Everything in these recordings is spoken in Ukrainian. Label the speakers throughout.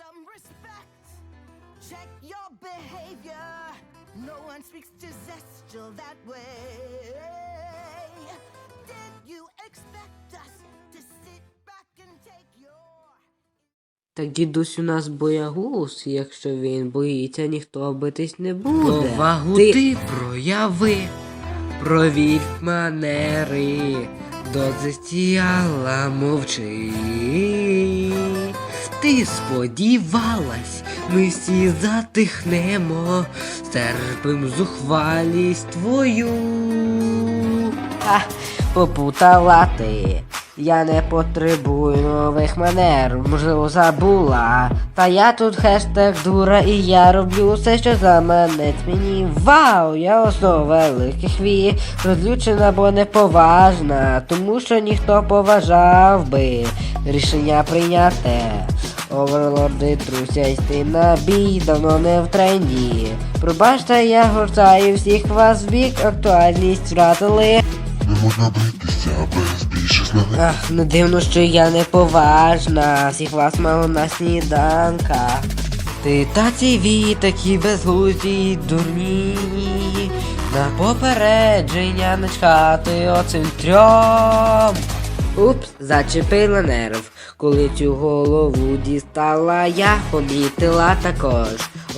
Speaker 1: some respect. Check your behavior. No one speaks to Zestial that way. Did you expect us to sit back and take your.
Speaker 2: Так дідусь у нас боягуз, якщо він боїться, ніхто битись не буде.
Speaker 3: Повагу ти... прояви, провів манери, до застіяла мовчи. Ти сподівалась, ми всі затихнемо, стерпим зухвалість твою.
Speaker 2: Ха, попутала ти. Я не потребую нових манер, можливо, забула. Та я тут хештег дура і я роблю все, що заманець мені. Вау! Я основа великих ві, розлючена, бо неповажна, тому що ніхто поважав би рішення прийняте. Оверлорди трусять йти на бій, давно не в тренді. Пробачте, я гортаю всіх вас в бік, актуальність втратили.
Speaker 4: Не можна битися без більше знань.
Speaker 2: Ах, не дивно, що я неповажна. Всіх вас мало на сніданках. Ти та ці такі безглузді дурні. На попередження не чхати оцим трьом. Упс, зачепила нерв. Коли цю голову дістала, я помітила також.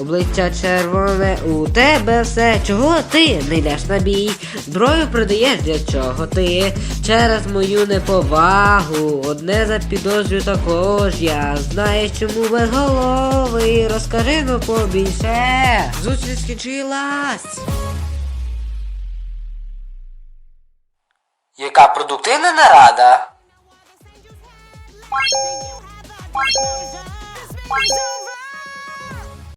Speaker 2: Обличчя червоне, у тебе все. Чого ти не йдеш на бій? Зброю продаєш для чого ти? Через мою неповагу. Одне запідозрю також я. Знаєш, чому безголовий? Розкажи ну побільше.
Speaker 3: Зустріч скінчилась.
Speaker 2: Яка продуктивна нарада?